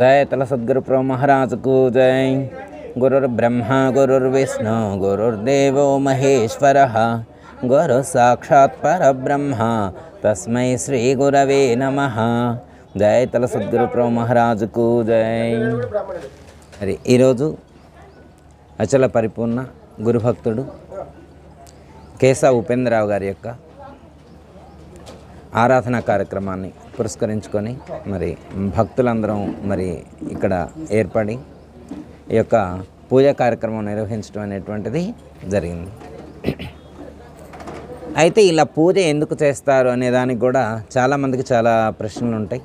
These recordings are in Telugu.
దయతల సద్గురు మహారాజుకు జై. గురుర్బ్రహ్మ గురుర్విష్ణు గురుర్దేవో మహేశ్వర. గురు సాక్షాత్ పరబ్రహ్మ తస్మై శ్రీ గురవే నమ. దయతల సద్గురు మహారాజుకు జై. మరి ఈరోజు అచల పరిపూర్ణ గురుభక్తుడు కేశవ ఉపేంద్రరావు గారి యొక్క ఆరాధన కార్యక్రమాన్ని పురస్కరించుకొని మరి భక్తులందరం మరి ఇక్కడ ఏర్పడి ఈ యొక్క పూజా కార్యక్రమం నిర్వహించడం అనేటువంటిది జరిగింది. అయితే ఇలా పూజ ఎందుకు చేస్తారు అనే దానికి కూడా చాలామందికి చాలా ప్రశ్నలు ఉంటాయి.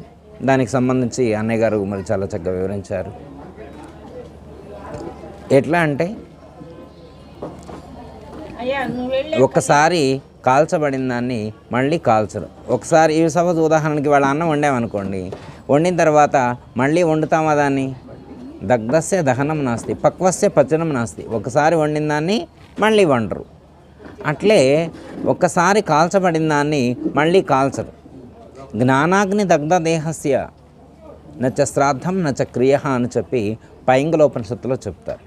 దానికి సంబంధించి అన్నయ్య గారు మరి చాలా చక్కగా వివరించారు. ఎట్లా అంటే ఒక్కసారి కాల్చబడిన దాన్ని మళ్ళీ కాల్చరు. ఒకసారి ఈ సపోజ్ ఉదాహరణకి వాళ్ళ అన్నం వండామనుకోండి. వండిన తర్వాత మళ్ళీ వండుతామా దాన్ని? దగ్ధస్య దహనం నాస్తి పక్వస్య పచనం నాస్తి. ఒకసారి వండిన దాన్ని మళ్ళీ వండరు. అట్లే ఒక్కసారి కాల్చబడిన దాన్ని మళ్ళీ కాల్చరు. జ్ఞానాగ్ని దగ్ధ దేహస్య నచ శ్రాద్ధం నచ క్రియ అని చెప్పి పైంగలోపనిషత్తులో చెప్తారు.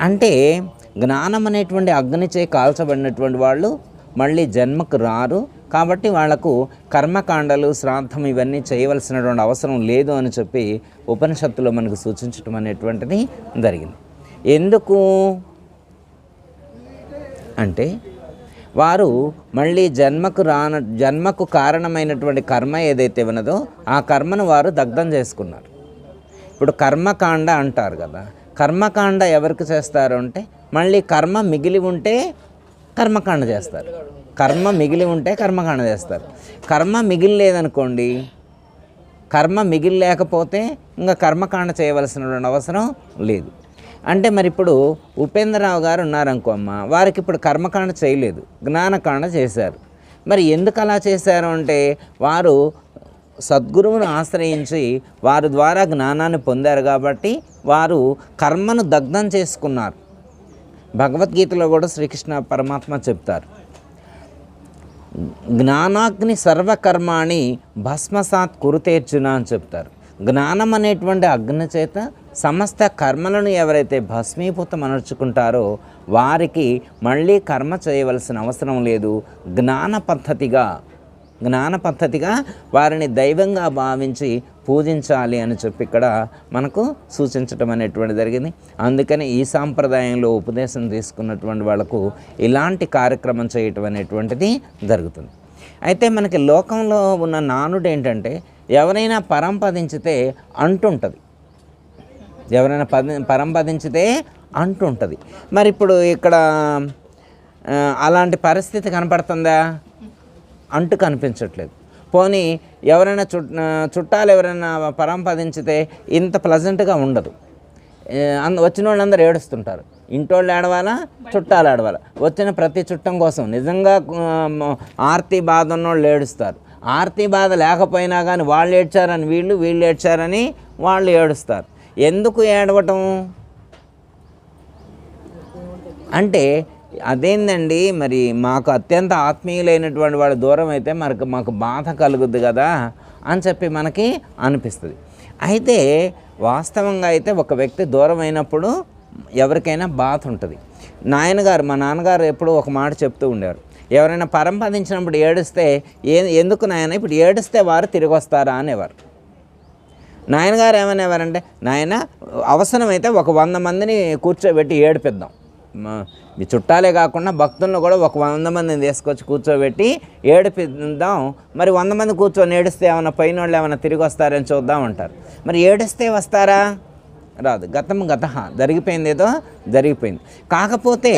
అంటే జ్ఞానం అనేటువంటి అగ్నిచే కాల్చబడినటువంటి వాళ్ళు మళ్ళీ జన్మకు రారు. కాబట్టి వాళ్ళకు కర్మకాండలు శ్రాద్ధం ఇవన్నీ చేయవలసినటువంటి అవసరం లేదు అని చెప్పి ఉపనిషత్తులో మనకు సూచించటం అనేటువంటిది జరిగింది. ఎందుకు? అంటే వారు మళ్ళీ జన్మకు రాన జన్మకు కారణమైనటువంటి కర్మ ఏదైతే ఉన్నదో ఆ కర్మను వారు దగ్ధం చేసుకున్నారు. ఇప్పుడు కర్మకాండ అంటారు కదా. కర్మకాండ ఎవరికి చేస్తారు అంటే మళ్ళీ కర్మ మిగిలి ఉంటే కర్మకాండ చేస్తారు. కర్మ మిగిలి ఉంటే కర్మకాండ చేస్తారు. కర్మ మిగిలి లేదనుకోండి కర్మ మిగిలి లేకపోతే ఇంకా కర్మకాండ చేయవలసినటువంటి అవసరం లేదు. అంటే మరి ఇప్పుడు ఉపేంద్రరావు గారు ఉన్నారనుకో అమ్మ వారికి ఇప్పుడు కర్మకాండ చేయలేదు జ్ఞానకాండ చేశారు. మరి ఎందుకు అలా చేశారు అంటే వారు సద్గురువును ఆశ్రయించి వారి ద్వారా జ్ఞానాన్ని పొందారు కాబట్టి వారు కర్మను దగ్ధం చేసుకున్నారు. భగవద్గీతలో కూడా శ్రీకృష్ణ పరమాత్మ చెప్తారు. జ్ఞానాగ్ని సర్వకర్మాణి భస్మసాత్ కురుతేర్చున అని చెప్తారు. జ్ఞానం అనేటువంటి అగ్ని చేత సమస్త కర్మలను ఎవరైతే భస్మీభూతం అనర్చుకుంటారో వారికి మళ్ళీ కర్మ చేయవలసిన అవసరం లేదు. జ్ఞాన పద్ధతిగా జ్ఞాన పద్ధతిగా వారిని దైవంగా భావించి పూజించాలి అని చెప్పి ఇక్కడ మనకు సూచించటం అనేటువంటి జరిగింది. అందుకని ఈ సాంప్రదాయంలో ఉపదేశం తీసుకున్నటువంటి వాళ్ళకు ఇలాంటి కార్యక్రమం చేయటం అనేటువంటిది జరుగుతుంది. అయితే మనకి లోకంలో ఉన్న నానుడు ఏంటంటే ఎవరైనా పరంపదించితే అంటుంటుంది. ఎవరైనా పది పరంపదించితే అంటుంటుంది. మరి ఇప్పుడు ఇక్కడ అలాంటి పరిస్థితి కనపడుతుందా? అంటు కనిపించట్లేదు. పోనీ ఎవరైనా చుట్ చుట్టాలు ఎవరైనా పరంపదించితే ఇంత ప్లజెంట్గా ఉండదు. అంద వచ్చిన వాళ్ళందరూ ఏడుస్తుంటారు. ఇంటోళ్ళు ఏడవాలా? చుట్టాలు ఏడవాలా? వచ్చిన ప్రతి చుట్టం కోసం. నిజంగా ఆర్తి బాధ ఉన్నోళ్ళు ఏడుస్తారు. ఆర్తి బాధ లేకపోయినా కానీ వాళ్ళు ఏడ్చారని వీళ్ళు వీళ్ళు ఏడ్చారని వాళ్ళు ఏడుస్తారు. ఎందుకు ఏడవటం? అంటే అదేందండి మరి మాకు అత్యంత ఆత్మీయులైనటువంటి వాడు దూరం అయితే మనకు మాకు బాధ కలుగుద్ది కదా అని చెప్పి మనకి అనిపిస్తుంది. అయితే వాస్తవంగా అయితే ఒక వ్యక్తి దూరం అయినప్పుడు ఎవరికైనా బాధ ఉంటుంది. నాయనగారు మా నాన్నగారు ఎప్పుడూ ఒక మాట చెప్తూ ఉండేవారు. ఎవరైనా పరంపదించినప్పుడు ఏడిస్తే ఏ ఎందుకు నాయన ఇప్పుడు ఏడిస్తే వారు తిరిగి వస్తారా అనేవారు. నాయనగారు ఏమనేవారంటే నాయన అవసరమైతే ఒక వంద మందిని కూర్చోబెట్టి ఏడిపిద్దాం. మీ చుట్టాలే కాకుండా భక్తులను కూడా ఒక వంద మందిని తీసుకొచ్చి కూర్చోబెట్టి ఏడిపిద్దాం. మరి వంద మంది కూర్చొని ఏడిస్తే ఏమైనా పైన వాళ్ళు ఏమైనా తిరిగి వస్తారని చూద్దాం అంటారు. మరి ఏడిస్తే వస్తారా? రాదు. గతం గత. జరిగిపోయింది ఏదో జరిగిపోయింది. కాకపోతే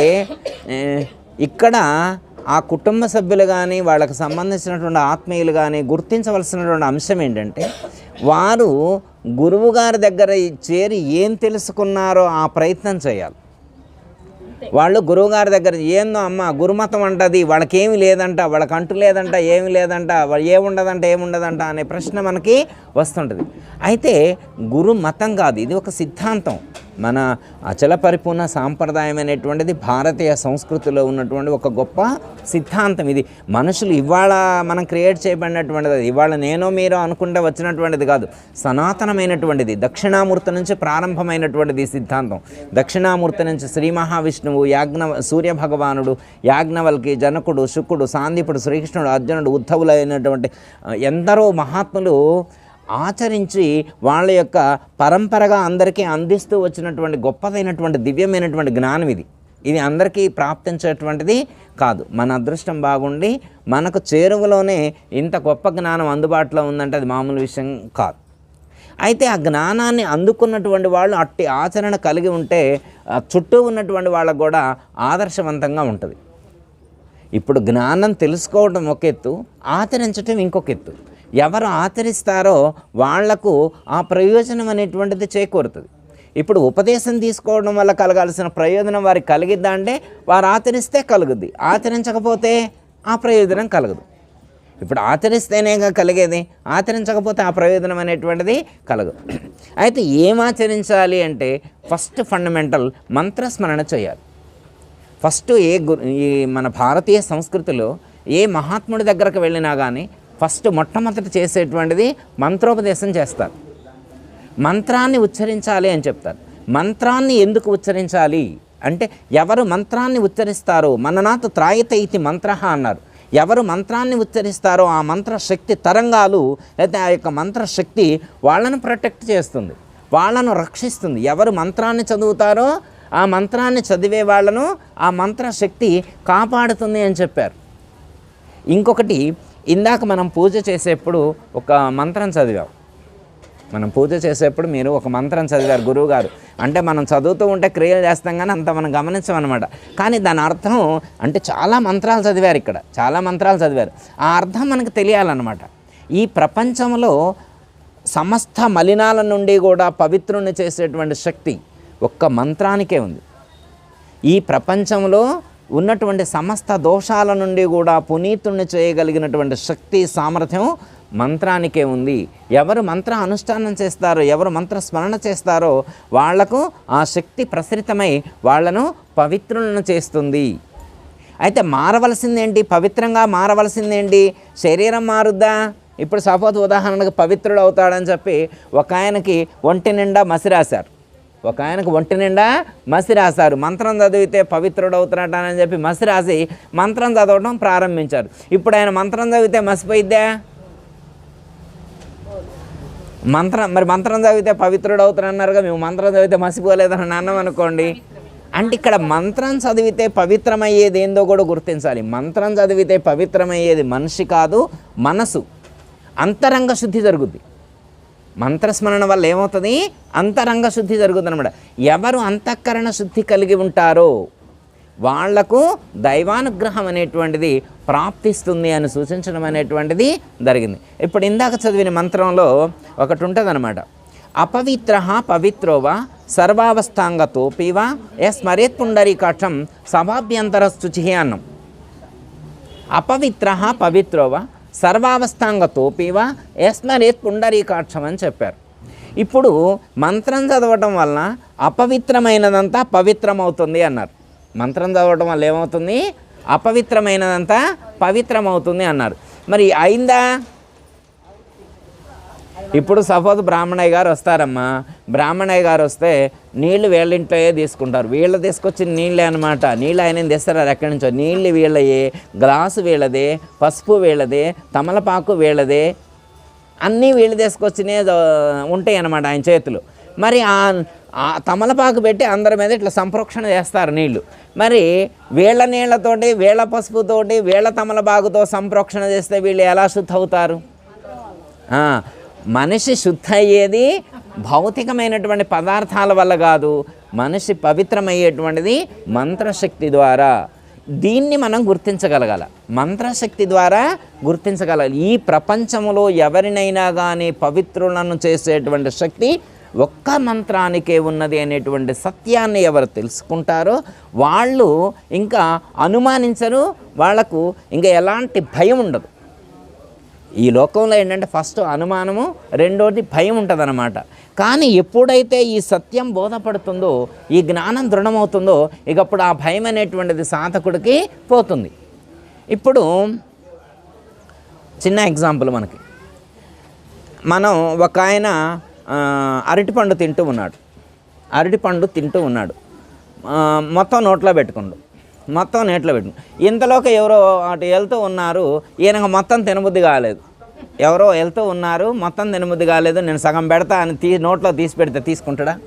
ఇక్కడ ఆ కుటుంబ సభ్యులు కానీ వాళ్ళకి సంబంధించినటువంటి ఆత్మీయులు కానీ గుర్తించవలసినటువంటి అంశం ఏంటంటే వారు గురువుగారి దగ్గర చేరి ఏం తెలుసుకున్నారో ఆ ప్రయత్నం చేయాలి. వాళ్ళు గురువుగారి దగ్గర ఏందో అమ్మ గురుమతం అంటది వాళ్ళకేమి లేదంట వాళ్ళకి అంటు లేదంట ఏమి లేదంట వాళ్ళు ఏముండదంట ఏముండదంట అనే ప్రశ్న మనకి వస్తుంటుంది. అయితే గురు మతం కాదు ఇది ఒక సిద్ధాంతం. మన అచల పరిపూర్ణ సాంప్రదాయం అనేటువంటిది భారతీయ సంస్కృతిలో ఉన్నటువంటి ఒక గొప్ప సిద్ధాంతం ఇది. మనుషులు ఇవాళ మనం క్రియేట్ చేయబడినటువంటిది అది. ఇవాళ నేనో మీరో అనుకుంటే వచ్చినటువంటిది కాదు. సనాతనమైనటువంటిది దక్షిణామూర్తి నుంచి ప్రారంభమైనటువంటిది ఈ సిద్ధాంతం. దక్షిణామూర్తి నుంచి శ్రీ మహావిష్ణువు యాజ్ఞ సూర్య భగవానుడు యాజ్ఞవల్కి జనకుడు శుకుడు సాందీపుడు శ్రీకృష్ణుడు అర్జునుడు ఉద్ధవులైనటువంటి ఎందరో మహాత్ములు ఆచరించి వాళ్ళ యొక్క పరంపరగా అందరికీ అందిస్తూ వచ్చినటువంటి గొప్పదైనటువంటి దివ్యమైనటువంటి జ్ఞానం ఇది. ఇది అందరికీ ప్రాప్తించేటువంటిది కాదు. మన అదృష్టం బాగుండి మనకు చేరువలోనే ఇంత గొప్ప జ్ఞానం అందుబాటులో ఉందంటే అది మామూలు విషయం కాదు. అయితే ఆ జ్ఞానాన్ని అందుకున్నటువంటి వాళ్ళు అట్టి ఆచరణ కలిగి ఉంటే చుట్టూ ఉన్నటువంటి వాళ్ళకు కూడా ఆదర్శవంతంగా ఉంటుంది. ఇప్పుడు జ్ఞానం తెలుసుకోవడం ఒక ఎత్తు ఆచరించటం ఇంకొక ఎత్తు. ఎవరు ఆచరిస్తారో వాళ్ళకు ఆ ప్రయోజనం అనేటువంటిది చేకూరుతుంది. ఇప్పుడు ఉపదేశం తీసుకోవడం వల్ల కలగాల్సిన ప్రయోజనం వారికి కలిగిద్దా అంటే వారు ఆచరిస్తే కలుగుద్ది. ఆచరించకపోతే ఆ ప్రయోజనం కలగదు. ఇప్పుడు ఆచరిస్తేనేగా కలిగేది ఆచరించకపోతే ఆ ప్రయోజనం అనేటువంటిది కలగదు. అయితే ఏం ఆచరించాలి అంటే ఫస్ట్ ఫండమెంటల్ మంత్రస్మరణ చేయాలి. ఫస్ట్ ఏ గు ఈ మన భారతీయ సంస్కృతిలో ఏ మహాత్ముడి దగ్గరకు వెళ్ళినా కానీ ఫస్ట్ మొట్టమొదటి చేసేటువంటిది మంత్రోపదేశం చేస్తారు. మంత్రాన్ని ఉచ్చరించాలి అని చెప్తారు. మంత్రాన్ని ఎందుకు ఉచ్చరించాలి? అంటే ఎవరు మంత్రాన్ని ఉచ్చరిస్తారో మననాథ్ త్రాయత ఇది మంత్ర అన్నారు. ఎవరు మంత్రాన్ని ఉచ్చరిస్తారో ఆ మంత్ర శక్తి తరంగాలు లేదా ఆ యొక్క మంత్ర శక్తి వాళ్ళను ప్రొటెక్ట్ చేస్తుంది వాళ్ళను రక్షిస్తుంది. ఎవరు మంత్రాన్ని చదువుతారో ఆ మంత్రాన్ని చదివే వాళ్ళను ఆ మంత్ర శక్తి కాపాడుతుంది అని చెప్పారు. ఇంకొకటి ఇందాక మనం పూజ చేసేప్పుడు ఒక మంత్రం చదివాం. మనం పూజ చేసేప్పుడు మీరు ఒక మంత్రం చదివారు గురువు గారు అంటే మనం చదువుతూ ఉంటే క్రియలు చేస్తాం కానీ అంత మనం గమనించమన్నమాట. కానీ దాని అర్థం అంటే చాలా మంత్రాలు చదివారు ఇక్కడ. చాలా మంత్రాలు చదివారు. ఆ అర్థం మనకు తెలియాలన్నమాట. ఈ ప్రపంచంలో సమస్త మలినాల నుండి కూడా పవిత్రుని చేసేటువంటి శక్తి ఒక్క మంత్రానికే ఉంది. ఈ ప్రపంచంలో ఉన్నటువంటి సమస్త దోషాల నుండి కూడా పునీతుణ్ణి చేయగలిగినటువంటి శక్తి సామర్థ్యం మంత్రానికే ఉంది. ఎవరు మంత్ర అనుష్ఠానం చేస్తారో ఎవరు మంత్ర స్మరణ చేస్తారో వాళ్ళకు ఆ శక్తి ప్రసరితమై వాళ్ళను పవిత్రులను చేస్తుంది. అయితే మారవలసిందేంటి? పవిత్రంగా మారవలసిందేంటి? శరీరం మారుద్దా? ఇప్పుడు సపోజ్ ఉదాహరణకు పవిత్రుడు అవుతాడని చెప్పి ఒక ఆయనకి ఒంటి నిండా మసి రాశారు ఒక ఆయనకు ఒంటి నిండా మసి రాశారు. మంత్రం చదివితే పవిత్రుడు అవుతున్నాడని చెప్పి మసి రాసి మంత్రం చదవడం ప్రారంభించారు. ఇప్పుడు ఆయన మంత్రం చదివితే మసిపోయిద్దా? మంత్రం మరి మంత్రం చదివితే పవిత్రుడు అవుతారన్నారుగా మేము మంత్రం చదివితే మసిపోలేదని అన్నాం అనుకోండి. అంటే ఇక్కడ మంత్రం చదివితే పవిత్రమయ్యేది ఏందో కూడా గుర్తించాలి. మంత్రం చదివితే పవిత్రమయ్యేది మనిషి కాదు మనసు. అంతరంగ శుద్ధి జరుగుద్ది. మంత్రస్మరణ వల్ల ఏమవుతుంది? అంతరంగ శుద్ధి జరుగుతుంది అనమాట ఎవరు అంతఃకరణ శుద్ధి కలిగి ఉంటారో వాళ్ళకు దైవానుగ్రహం అనేటువంటిది ప్రాప్తిస్తుంది అని సూచించడం అనేటువంటిది జరిగింది. ఇప్పుడు ఇందాక చదివిన మంత్రంలో ఒకటి ఉంటుందన్నమాట అపవిత్ర పవిత్రోవా సర్వావస్థాంగతోపివా ఏ స్మరేత్ పుండరీకాక్షం సభాభ్యంతర శుచి అన్నం. అపవిత్ర పవిత్రోవా సర్వావస్థాంగతోపివా ఎస్మరేత్ పుండరీకాక్షం అని చెప్పారు. ఇప్పుడు మంత్రం చదవటం వలన అపవిత్రమైనదంతా పవిత్రమవుతుంది అన్నారు. మంత్రం చదవటం వల్ల ఏమవుతుంది? అపవిత్రమైనదంతా పవిత్రమవుతుంది అన్నారు. మరి అయిందా? ఇప్పుడు సపోజ్ బ్రాహ్మణయ్య గారు వస్తారమ్మా. బ్రాహ్మణయ్య గారు వస్తే నీళ్ళు వీళ్ళ తీసుకుంటారు. వీళ్ళు తీసుకొచ్చిన నీళ్ళే అనమాట నీళ్ళు ఆయన తెస్తారు ఎక్కడి నుంచో. నీళ్ళు వీళ్ళయే గ్లాసు వీళ్ళదే పసుపు వీళ్ళదే తమలపాకు వీళ్ళదే అన్నీ వీళ్ళు తీసుకొచ్చినే ఉంటాయి అన్నమాట ఆయన చేతులు. మరి ఆ తమలపాకు పెట్టి అందరి మీద ఇట్లా సంప్రోక్షణ చేస్తారు నీళ్ళు. మరి వీళ్ళ నీళ్ళతోటి వీళ్ళ పసుపుతోటి వీళ్ళ తమలపాకుతో సంప్రోక్షణ చేస్తే వీళ్ళు ఎలా శుద్ధ అవుతారు మనిషి శుద్ధ అయ్యేది భౌతికమైనటువంటి పదార్థాల వల్ల కాదు మనిషి పవిత్రమయ్యేటువంటిది మంత్రశక్తి ద్వారా. దీన్ని మనం గుర్తించగలగాల. మంత్రశక్తి ద్వారా గుర్తించగలగాలి ఈ ప్రపంచంలో ఎవరినైనా కానీ పవిత్రులను చేసేటువంటి శక్తి ఒక్క మంత్రానికే ఉన్నది అనేటువంటి సత్యాన్ని ఎవరు తెలుసుకుంటారో వాళ్ళు ఇంకా అనుమానించరు వాళ్ళకు ఇంకా ఎలాంటి భయం ఉండదు. ఈ లోకంలో ఏంటంటే ఫస్ట్ అనుమానము రెండోది భయం ఉంటుందన్నమాట. కానీ ఎప్పుడైతే ఈ సత్యం బోధపడుతుందో ఈ జ్ఞానం దృఢమవుతుందో ఇక అప్పుడు ఆ భయం అనేటువంటిది సాధకుడికి పోతుంది. ఇప్పుడు చిన్న ఎగ్జాంపుల్ మనకి. మనం ఒక ఆయన అరటిపండు తింటూ ఉన్నాడు. అరటిపండు తింటూ ఉన్నాడు. మొత్తం నోట్లో పెట్టుకుండు. మొత్తం నోట్లో పెట్టిన. ఇంతలోకి ఎవరో అటు వెళ్తూ ఉన్నారు ఈయనకు మొత్తం తినబుద్ధి కాలేదు. ఎవరో వెళ్తూ ఉన్నారు మొత్తం తినబుద్ధి కాలేదు. నేను సగం పెడతా అని తీ నోట్లో తీసి పెడితే తీసుకుంటాడా?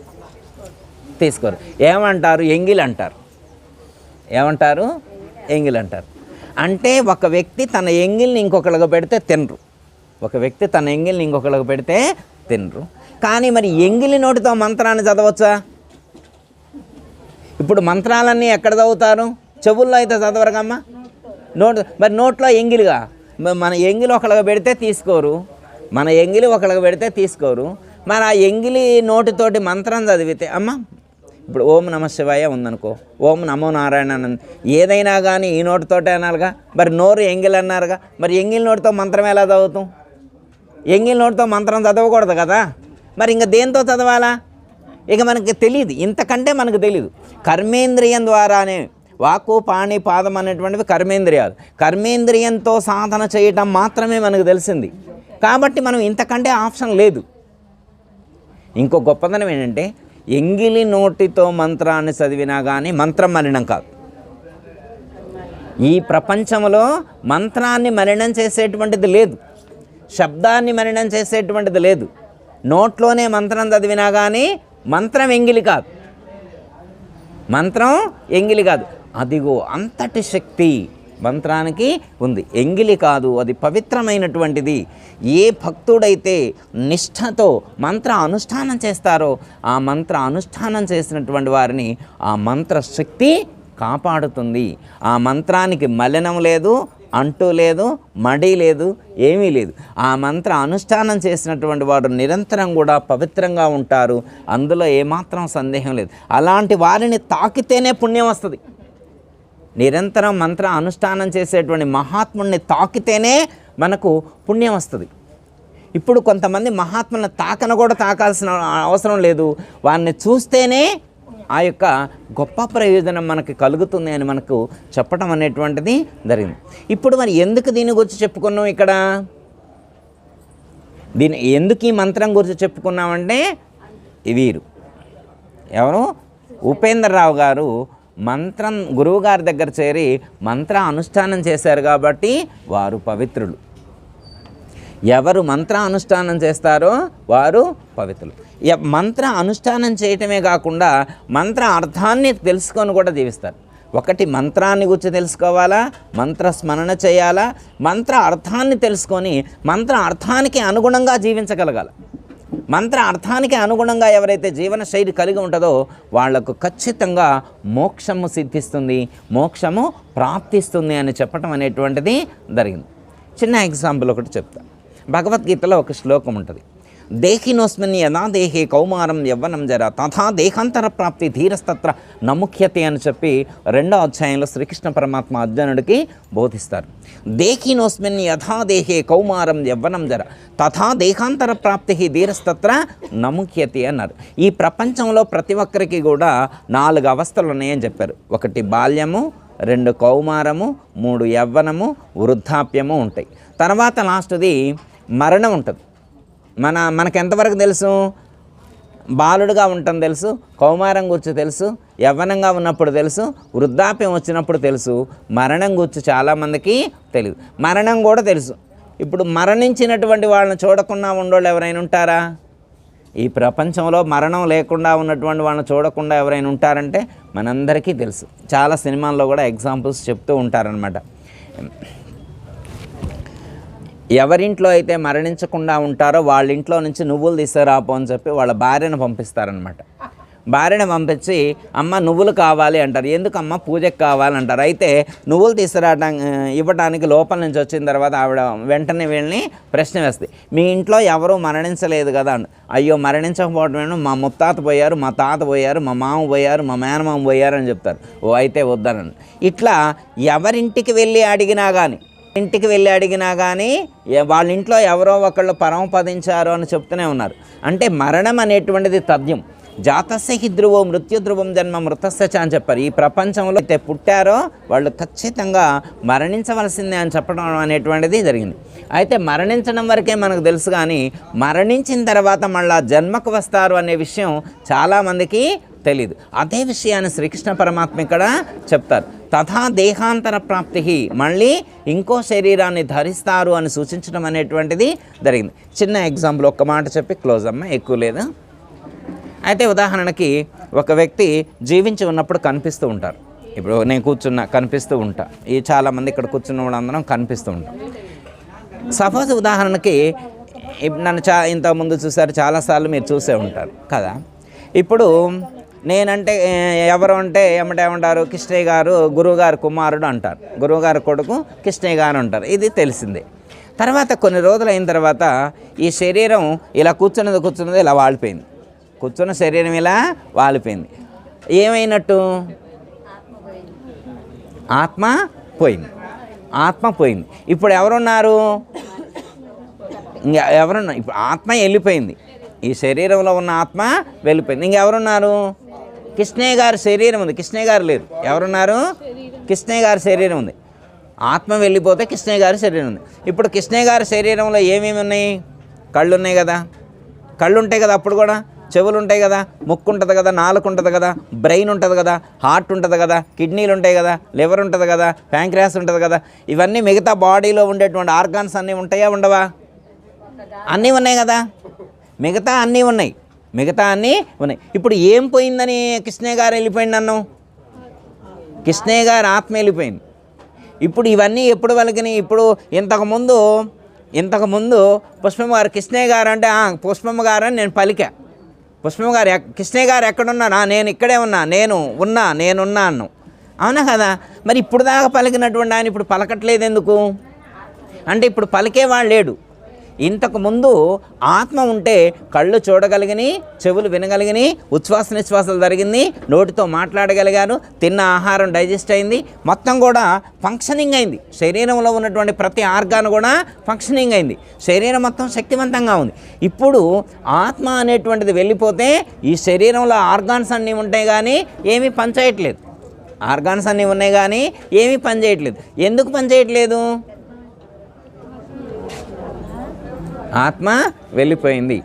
తీసుకోరు. ఏమంటారు? ఎంగిల్ అంటారు. ఏమంటారు? ఎంగిల్ అంటారు. అంటే ఒక వ్యక్తి తన ఎంగిల్ని ఇంకొకళ్ళకి పెడితే తినరు. ఒక వ్యక్తి తన ఎంగిల్ని ఇంకొకళ్ళకి పెడితే తినరు. కానీ మరి ఎంగిలి నోటితో మంత్రాన్ని చదవచ్చా? ఇప్పుడు మంత్రాలన్నీ ఎక్కడ చదువుతారు? చెవుల్లో అయితే చదవరకమ్మా నోట్ మరి నోట్లో ఎంగిలిగా? మన ఎంగిలి ఒకళ్ళకి పెడితే తీసుకోరు. మన ఎంగిలి ఒకళ్ళకి పెడితే తీసుకోరు. మరి ఆ ఎంగిలి నోటితోటి మంత్రం చదివితే అమ్మ ఇప్పుడు ఓం నమ శివాయ ఉందనుకో. ఓం నమో నారాయణ ఏదైనా కానీ ఈ నోటితోటే అనాలిగా. మరి నోరు ఎంగిల్ అన్నారుగా. మరి ఎంగిలి నోటితో మంత్రం ఎలా చదువుతాం? ఎంగిల్ నోటితో మంత్రం చదవకూడదు కదా. మరి ఇంకా దేంతో చదవాలా? ఇక మనకి తెలియదు ఇంతకంటే మనకు తెలియదు కర్మేంద్రియం ద్వారానే వాక్కు పాణి పాదం అనేటువంటివి కర్మేంద్రియాలు. కర్మేంద్రియంతో సాధన చేయటం మాత్రమే మనకు తెలిసింది. కాబట్టి మనం ఇంతకంటే ఆప్షన్ లేదు. ఇంకో గొప్పదనం ఏంటంటే ఎంగిలి నోటితో మంత్రాన్ని చదివినా కానీ మంత్రం మలినం కాదు. ఈ ప్రపంచంలో మంత్రాన్ని మలినం చేసేటువంటిది లేదు. శబ్దాన్ని మలినం చేసేటువంటిది లేదు. నోట్లోనే మంత్రం చదివినా కానీ మంత్రం ఎంగిలి కాదు. మంత్రం ఎంగిలి కాదు. అదిగో అంతటి శక్తి మంత్రానికి ఉంది. ఎంగిలి కాదు అది పవిత్రమైనటువంటిది. ఏ భక్తుడైతే నిష్ఠతో మంత్ర అనుష్ఠానం చేస్తారో ఆ మంత్ర అనుష్ఠానం చేసినటువంటి వారిని ఆ మంత్ర శక్తి కాపాడుతుంది. ఆ మంత్రానికి మలినం లేదు అంటూ లేదు మడి లేదు ఏమీ లేదు. ఆ మంత్ర అనుష్ఠానం చేసినటువంటి వారు నిరంతరం కూడా పవిత్రంగా ఉంటారు. అందులో ఏమాత్రం సందేహం లేదు. అలాంటి వారిని తాకితేనే పుణ్యం వస్తుంది. నిరంతరం మంత్ర అనుష్ఠానం చేసేటువంటి మహాత్ముడిని తాకితేనే మనకు పుణ్యం వస్తుంది. ఇప్పుడు కొంతమంది మహాత్ములను తాకను కూడా తాకాల్సిన అవసరం లేదు. వారిని చూస్తేనే ఆ యొక్క గొప్ప ప్రయోజనం మనకి కలుగుతుంది అని మనకు చెప్పడం అనేటువంటిది జరిగింది. ఇప్పుడు మరి ఎందుకు దీని గురించి చెప్పుకున్నాం ఇక్కడ? దీని ఎందుకు ఈ మంత్రం గురించి చెప్పుకున్నామంటే వీరు. ఎవరు? ఉపేంద్రరావు గారు మంత్రం గురువుగారి దగ్గర చేరి మంత్ర అనుష్ఠానం చేశారు కాబట్టి వారు పవిత్రులు. ఎవరు మంత్ర అనుష్ఠానం చేస్తారో వారు పవిత్రులు. మంత్ర అనుష్ఠానం చేయటమే కాకుండా మంత్ర అర్థాన్ని తెలుసుకొని కూడా జీవిస్తారు. ఒకటి మంత్రాన్ని గురించి తెలుసుకోవాలా? మంత్ర స్మరణ చేయాలా? మంత్ర అర్థాన్ని తెలుసుకొని మంత్ర అర్థానికి అనుగుణంగా జీవించగలగాలి. మంత్ర అర్థానికి అనుగుణంగా ఎవరైతే జీవన శైలి కలిగి ఉంటుందో వాళ్ళకు ఖచ్చితంగా మోక్షము సిద్ధిస్తుంది మోక్షము ప్రాప్తిస్తుంది అని చెప్పటం అనేటువంటిది జరిగింది. చిన్న ఎగ్జాంపుల్ ఒకటి చెప్తా. భగవద్గీతలో ఒక శ్లోకం ఉంటుంది. దేహినోస్మిన్ యదా దేహే కౌమారం యవ్వనం జర తథా దేహాంతర ప్రాప్తి ధీరస్తత్ర నముఖ్యతే అని చెప్పి రెండో అధ్యాయంలో శ్రీకృష్ణ పరమాత్మ అర్జునుడికి బోధిస్తారు. దేహినోస్మిన్ యథా దేహే కౌమారం యవ్వనం జర తథా దేహాంతర ప్రాప్తి ధీరస్తత్ర నముఖ్యతే అన్నారు. ఈ ప్రపంచంలో ప్రతి ఒక్కరికి కూడా నాలుగు అవస్థలు ఉన్నాయని చెప్పారు. ఒకటి బాల్యము రెండు కౌమారము మూడు యవ్వనము వృద్ధాప్యము ఉంటాయి. తర్వాత లాస్ట్ది మరణం ఉంటుంది. మన మనకెంతవరకు తెలుసు? బాలుడుగా ఉండటం తెలుసు కౌమారం గురించి తెలుసు యవ్వనంగా ఉన్నప్పుడు తెలుసు వృద్ధాప్యం వచ్చినప్పుడు తెలుసు మరణం గురించి చాలామందికి తెలియదు మరణం కూడా తెలుసు. ఇప్పుడు మరణించినటువంటి వాళ్ళని చూడకుండా ఉండోళ్ళు ఎవరైనా ఉంటారా? ఈ ప్రపంచంలో మరణం లేకుండా ఉన్నటువంటి వాళ్ళని చూడకుండా ఎవరైనా ఉంటారంటే మనందరికీ తెలుసు. చాలా సినిమాల్లో కూడా ఎగ్జాంపుల్స్ చెప్తూ ఉంటారనమాట ఎవరింట్లో అయితే మరణించకుండా ఉంటారో వాళ్ళ ఇంట్లో నుంచి నువ్వులు తీసుకురాపో అని చెప్పి వాళ్ళ భార్యను పంపిస్తారనమాట భార్యను పంపించి అమ్మ నువ్వులు కావాలి అంటారు. ఎందుకమ్మ? పూజకు కావాలంటారు అయితే నువ్వులు తీసుకురావడం ఇవ్వడానికి లోపల నుంచి వచ్చిన తర్వాత ఆవిడ వెంటనే వీళ్ళని ప్రశ్న వేస్తుంది. మీ ఇంట్లో ఎవరూ మరణించలేదు కదా అంట. అయ్యో మరణించకపోవడం మా ముత్తాత పోయారు మా తాత పోయారు మా మామ పోయారు మా మేనమామ పోయారు అని చెప్తారు. ఓ అయితే వద్దనండి ఇట్లా ఎవరింటికి వెళ్ళి అడిగినా కానీ ఇంటికి వెళ్ళి అడిగినా కానీ వాళ్ళ ఇంట్లో ఎవరో ఒకళ్ళు పరమపదించారు అని చెప్తూనే ఉన్నారు. అంటే మరణం అనేటువంటిది తథ్యం. జాతస్య హి ధ్రువం మృత్యు ధ్రువం జన్మ మృతస్య అని చెప్పారు. ఈ ప్రపంచంలో అయితే పుట్టారో వాళ్ళు ఖచ్చితంగా మరణించవలసిందే అని చెప్పడం అనేటువంటిది జరిగింది. అయితే మరణించడం వరకే మనకు తెలుసు కానీ మరణించిన తర్వాత మళ్ళా జన్మకు వస్తారు అనే విషయం చాలామందికి తెలియదు అదే విషయాన్ని శ్రీకృష్ణ పరమాత్మ ఇక్కడ చెప్తారు. తథా దేహాంతర ప్రాప్తి మళ్ళీ ఇంకో శరీరాన్ని ధరిస్తారు అని సూచించడం అనేటువంటిది జరిగింది. చిన్న ఎగ్జాంపుల్ ఒక్క మాట చెప్పి క్లోజ్ అమ్మ ఎక్కువ లేదు? అయితే ఉదాహరణకి ఒక వ్యక్తి జీవించి ఉన్నప్పుడు కనిపిస్తూ ఉంటారు. ఇప్పుడు నేను కూర్చున్నా కనిపిస్తూ ఉంటా. ఈ చాలామంది ఇక్కడ కూర్చున్న వాళ్ళందరం కనిపిస్తూ ఉంటాం. సపోజ్ ఉదాహరణకి నన్ను చా ఇంతకుముందు చూసారు చాలాసార్లు మీరు చూసే ఉంటారు కదా? ఇప్పుడు నేనంటే ఎవరు అంటే ఏమంటే ఏమంటారు? కృష్ణయ్య గారు గురువుగారు కుమారుడు అంటారు. గురువుగారు కొడుకు కృష్ణయ్య గారు అంటారు. ఇది తెలిసిందే. తర్వాత కొన్ని రోజులు అయిన తర్వాత ఈ శరీరం ఇలా కూర్చున్నది కూర్చున్నది ఇలా వాడిపోయింది. కూర్చున్న శరీరం ఇలా వాలిపోయింది. ఏమైనట్టు? ఆత్మ పోయింది. ఆత్మ పోయింది. ఇప్పుడు ఎవరున్నారు? ఇంకా ఎవరున్నా ఇప్పుడు ఆత్మ వెళ్ళిపోయింది. ఈ శరీరంలో ఉన్న ఆత్మ వెళ్ళిపోయింది. ఇంకెవరున్నారు కృష్ణయ్య గారి శరీరం ఉంది. కృష్ణయ్య గారు లేరు. ఎవరున్నారు? కృష్ణయ్య గారి శరీరం ఉంది. ఆత్మ వెళ్ళిపోతే కృష్ణయ్య గారి శరీరం ఉంది. ఇప్పుడు కృష్ణయ్య గారి శరీరంలో ఏమేమి ఉన్నాయి? కళ్ళు ఉన్నాయి కదా. కళ్ళు ఉంటాయి కదా అప్పుడు కూడా. చెవులు ఉంటాయి కదా ముక్కు ఉంటుంది కదా నాలుగు ఉంటుంది కదా బ్రెయిన్ ఉంటుంది కదా హార్ట్ ఉంటుంది కదా కిడ్నీలు ఉంటాయి కదా లివర్ ఉంటుంది కదా ప్యాంక్రియాస్ ఉంటుంది కదా ఇవన్నీ మిగతా బాడీలో ఉండేటువంటి ఆర్గాన్స్ అన్నీ ఉంటాయా ఉండవా? అన్నీ ఉన్నాయి కదా. మిగతా అన్నీ ఉన్నాయి. మిగతా అన్నీ ఉన్నాయి. ఇప్పుడు ఏం పోయిందని కృష్ణయ్య గారు వెళ్ళిపోయింది నన్ను? కృష్ణయ్య గారు ఆత్మ వెళ్ళిపోయింది. ఇప్పుడు ఇవన్నీ ఎప్పుడు వెలిగినాయి ఇప్పుడు ఇంతకుముందు ఇంతకుముందు పుష్పమ్మ గారు కృష్ణయ్య గారు అంటే పుష్పమ్మ గారు అని నేను పలికా. పుష్పం గారు కృష్ణయ్య గారు ఎక్కడున్నానా? నేను ఇక్కడే ఉన్నా నేను ఉన్నా నేనున్నా అన్నాం అవునా కదా? మరి ఇప్పుడు దాకా పలికినటువంటి ఆయన ఇప్పుడు పలకట్లేదు ఎందుకు అంటే ఇప్పుడు పలికేవాడు లేడు. ఇంతకు ముందు ఆత్మ ఉంటే కళ్ళు చూడగలిగిని చెవులు వినగలిగిని ఉచ్ఛ్వాస నిశ్వాసాలు జరిగింది నోటితో మాట్లాడగలిగాను తిన్న ఆహారం డైజెస్ట్ అయింది మొత్తం కూడా ఫంక్షనింగ్ అయింది. శరీరంలో ఉన్నటువంటి ప్రతి ఆర్గాన్ కూడా ఫంక్షనింగ్ అయింది. శరీరం మొత్తం శక్తివంతంగా ఉంది. ఇప్పుడు ఆత్మ అనేటువంటిది వెళ్ళిపోతే ఈ శరీరంలో ఆర్గాన్స్ అన్నీ ఉంటాయి కానీ ఏమీ పనిచేయట్లేదు. ఆర్గాన్స్ అన్నీ ఉన్నాయి కానీ ఏమీ పనిచేయట్లేదు. ఎందుకు పనిచేయట్లేదు? ఆత్మ వెళ్ళిపోయింది.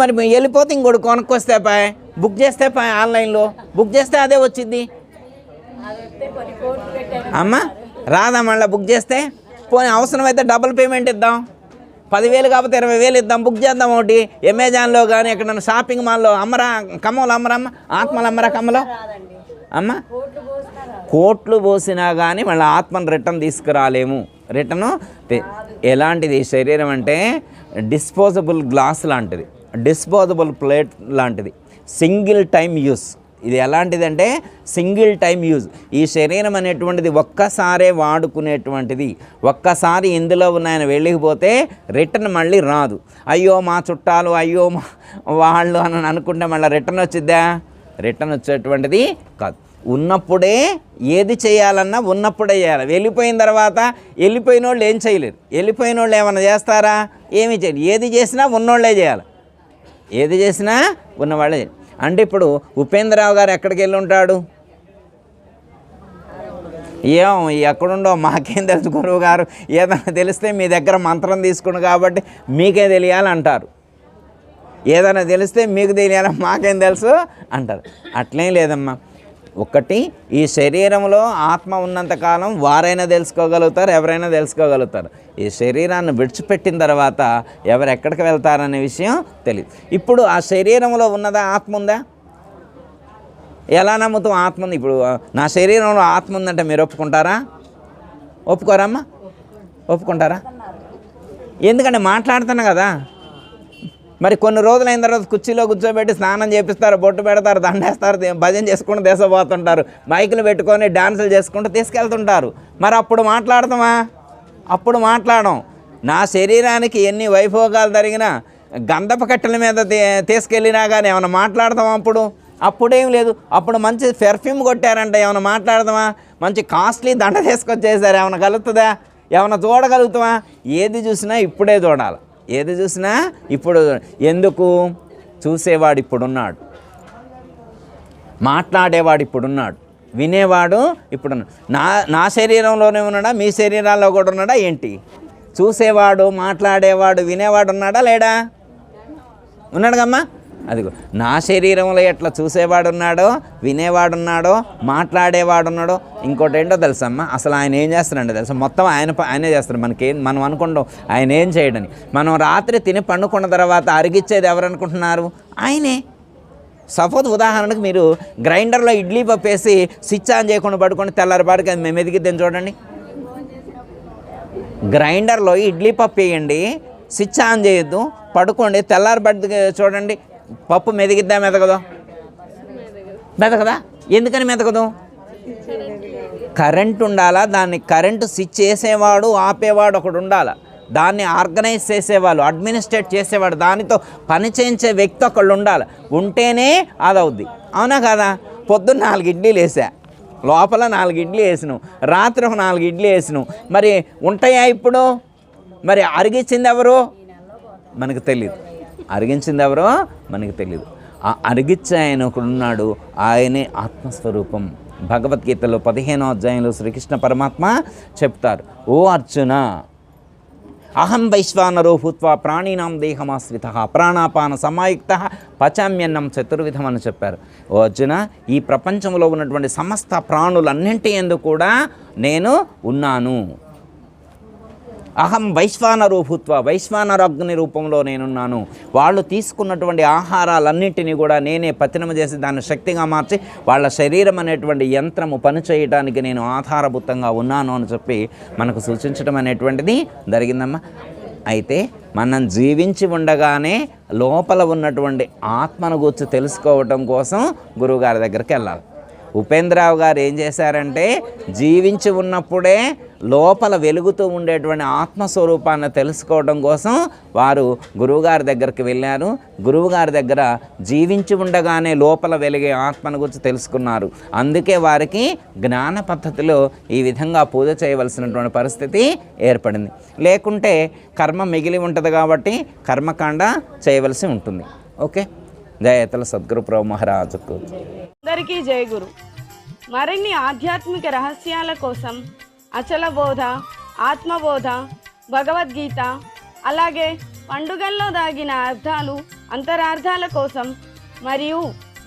మరి వెళ్ళిపోతే ఇంకోటి కొనుక్కొస్తే పాయ్ బుక్ చేస్తే పాయ్ ఆన్లైన్లో. బుక్ చేస్తే అదే వచ్చింది. అమ్మ రాదా మళ్ళీ బుక్ చేస్తే? పోనీ అవసరమైతే డబుల్ పేమెంట్ ఇద్దాం. పదివేలు కాకపోతే ఇరవై వేలు ఇద్దాం బుక్ చేద్దాం ఒకటి. అమెజాన్లో కానీ ఎక్కడ షాపింగ్ మాల్లో అమ్మరా కమ్మలు అమ్మరమ్మ ఆత్మలు అమ్మరా కమ్మలో అమ్మ కోట్లు పోసినా కానీ మళ్ళీ ఆత్మను రిటర్న్ తీసుకురాలేము. రిటర్ను ఎలాంటిది శరీరం అంటే డిస్పోజబుల్ గ్లాస్ లాంటిది. డిస్పోజబుల్ ప్లేట్ లాంటిది. Single time use. ఇది ఎలాంటిదంటే సింగిల్ టైం యూజ్ ఈ శరీరం అనేటువంటిది ఒక్కసారే వాడుకునేటువంటిది. ఒక్కసారి ఇందులో ఉన్నాయని వెళ్ళిపోతే రిటర్న్ మళ్ళీ రాదు. అయ్యో మా చుట్టాలు అయ్యో మా వాళ్ళు అని అనుకుంటే మళ్ళీ రిటర్న్ వచ్చిద్దా? రిటర్న్ వచ్చేటువంటిది కాదు. ఉన్నప్పుడే ఏది చేయాలన్నా ఉన్నప్పుడే చేయాలి. వెళ్ళిపోయిన తర్వాత వెళ్ళిపోయిన వాళ్ళు ఏం చేయలేరు. వెళ్ళిపోయిన వాళ్ళు ఏమైనా చేస్తారా? ఏమీ చేయరు ఏది చేసినా ఉన్నోళ్ళే చేయాలి. ఏది చేసినా ఉన్నవాళ్ళే చేయాలి. అంటే ఇప్పుడు ఉపేంద్రరావు గారు ఎక్కడికి వెళ్ళి ఉంటాడు? ఏం ఎక్కడుండో మాకేం తెలుసు గురువు గారు? ఏదైనా తెలిస్తే మీ దగ్గర మంత్రం తీసుకుని కాబట్టి మీకే తెలియాలంటారు ఏదైనా తెలిస్తే మీకు తెలియాలి మాకేం తెలుసు అంటారు. అట్లేం లేదమ్మా. ఒకటి ఈ శరీరంలో ఆత్మ ఉన్నంతకాలం వారైనా తెలుసుకోగలుగుతారు ఎవరైనా తెలుసుకోగలుగుతారు. ఈ శరీరాన్ని విడిచిపెట్టిన తర్వాత ఎవరు ఎక్కడికి వెళ్తారనే విషయం తెలియదు ఇప్పుడు ఆ శరీరంలో ఉన్నదా ఆత్మ ఉందా? ఎలా నమ్ముతాం ఆత్మ ఉంది? ఇప్పుడు నా శరీరంలో ఆత్మ ఉందంటే మీరు ఒప్పుకుంటారా? ఒప్పుకోరమ్మా? ఒప్పుకుంటారా? ఎందుకంటే మాట్లాడుతున్నా కదా. మరి కొన్ని రోజులు అయిన తర్వాత కుర్చీలో కూర్చోబెట్టి స్నానం చేపిస్తారు బొట్టు పెడతారు దండేస్తారు భజన చేసుకుంటూ దేశపోతుంటారు. మైకులు పెట్టుకొని డాన్సులు చేసుకుంటూ తీసుకెళ్తుంటారు. మరి అప్పుడు మాట్లాడతామా? అప్పుడు మాట్లాడడం. నా శరీరానికి ఎన్ని వైభోగాలు జరిగినా గంధప కట్టెల మీద తీ- తీసుకెళ్ళినా కానీ ఏమైనా మాట్లాడతామా అప్పుడు? అప్పుడేం లేదు. అప్పుడు మంచి పెర్ఫ్యూమ్ కొట్టారంట. ఏమైనా మాట్లాడదామా మంచి కాస్ట్లీ దండ తీసుకొచ్చేసారు. ఏమైనా కలుగుతుందా? ఏమైనా చూడగలుగుతామా? ఏది చూసినా ఇప్పుడే చూడాలి. ఏది చూసినా ఇప్పుడు ఎందుకు? చూసేవాడు ఇప్పుడున్నాడు. మాట్లాడేవాడు ఇప్పుడున్నాడు. వినేవాడు ఇప్పుడు నా నా శరీరంలోనే ఉన్నాడా? మీ శరీరాల్లో కూడా ఉన్నాడా? ఏంటి? చూసేవాడు మాట్లాడేవాడు వినేవాడు ఉన్నాడా? లేడా? ఉన్నాడుగమ్మా అదిగో నా శరీరంలో ఎట్లా చూసేవాడున్నాడో వినేవాడున్నాడో వినేవాడు ఉన్నాడో మాట్లాడేవాడు ఉన్నాడో ఇంకోటి ఏంటో తెలుసమ్మా? అసలు ఆయన ఏం చేస్తారండి తెలుసా? మొత్తం ఆయన ఆయనే చేస్తారు మనకేం మనం అనుకుంటాం ఆయన ఏం చేయడని. మనం రాత్రి తిని పండుకున్న తర్వాత అరిగిచ్చేది ఎవరు అనుకుంటున్నారు ఆయనే. సపోజ్ ఉదాహరణకు మీరు గ్రైండర్లో ఇడ్లీ పప్పు వేసి స్విచ్ ఆన్ చేయకుండా పడుకొని తెల్లారిపాటికి అది మేము ఎదిగిద్దాం చూడండి. గ్రైండర్లో ఇడ్లీ పప్పు వేయండి స్విచ్ ఆన్ చేయొద్దు పడుకోండి తెల్లారిపాటి చూడండి పప్పు మెదిగిద్దా మెదగదు మెదగదా ఎందుకని మెదగదు కరెంట్ ఉండాలా? దాన్ని కరెంటు స్విచ్ చేసేవాడు ఆపేవాడు ఒకడు ఉండాలా? దాన్ని ఆర్గనైజ్ చేసేవాళ్ళు అడ్మినిస్ట్రేట్ చేసేవాడు దానితో పని చేయించే వ్యక్తి ఒకళ్ళు ఉండాలి? ఉంటేనే అది అవుద్ది అవునా కదా? పొద్దున్న నాలుగు ఇడ్లీలు వేసా లోపల నాలుగు ఇడ్లీ వేసినావు. రాత్రి ఒక నాలుగు ఇడ్లీ వేసినావు. మరి ఉంటాయా ఇప్పుడు? మరి అరిగించింది ఎవరు? మనకు తెలియదు అరిగించింది ఎవరో మనకి తెలియదు ఆ అరిగిచ్చే ఆయన ఒకడున్నాడు ఆయనే ఆత్మస్వరూపం. భగవద్గీతలో పదిహేనో అధ్యాయంలో శ్రీకృష్ణ పరమాత్మ చెప్తారు ఓ అర్జున అహం వైశ్వానరో భూత్వా ప్రాణీనాం దేహమాశ్రిత ప్రాణాపాన సమాయుక్త పచామ్యన్నం చతుర్విధం అని చెప్పారు. ఓ అర్జున ఈ ప్రపంచంలో ఉన్నటువంటి సమస్త ప్రాణులన్నింటి ఎందు కూడా నేను ఉన్నాను. అహం వైశ్వానరు భూత్వ వైశ్వానరాగ్ని రూపంలో నేనున్నాను. వాళ్ళు తీసుకున్నటువంటి ఆహారాలన్నింటినీ కూడా నేనే పతనం చేసి దాన్ని శక్తిగా మార్చి వాళ్ళ శరీరం అనేటువంటి యంత్రము పనిచేయడానికి నేను ఆధారభూతంగా ఉన్నాను అని చెప్పి మనకు సూచించడం అనేటువంటిది జరిగిందమ్మా. అయితే మనం జీవించి ఉండగానే లోపల ఉన్నటువంటి ఆత్మను గురించి తెలుసుకోవటం కోసం గురువుగారి దగ్గరికి వెళ్ళాలి. ఉపేంద్రరావు గారు ఏం చేశారంటే జీవించి ఉన్నప్పుడే లోపల వెలుగుతూ ఉండేటువంటి ఆత్మస్వరూపాన్ని తెలుసుకోవడం కోసం వారు గురువుగారి దగ్గరికి వెళ్ళారు. గురువుగారి దగ్గర జీవించి ఉండగానే లోపల వెలిగే ఆత్మను గురించి తెలుసుకున్నారు. అందుకే వారికి జ్ఞాన పద్ధతిలో ఈ విధంగా పూజ చేయవలసినటువంటి పరిస్థితి ఏర్పడింది. లేకుంటే కర్మ మిగిలి ఉంటుంది కాబట్టి కర్మకాండ చేయవలసి ఉంటుంది. ఓకే? జయతల సద్గురుప్రభు మహారాజుకు. అందరికీ జయ గురు. మరిన్ని ఆధ్యాత్మిక రహస్యాల కోసం అచల బోధ ఆత్మబోధ భగవద్గీత అలాగే పండుగల్లో దాగిన అర్థాలు అంతరార్థాల కోసం మరియు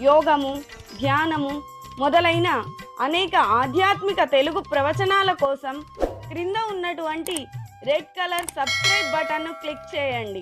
యోగము ధ్యానము మొదలైన అనేక ఆధ్యాత్మిక తెలుగు ప్రవచనాల కోసం క్రింద ఉన్నటువంటి రెడ్ కలర్ సబ్స్క్రైబ్ బటన్ను క్లిక్ చేయండి.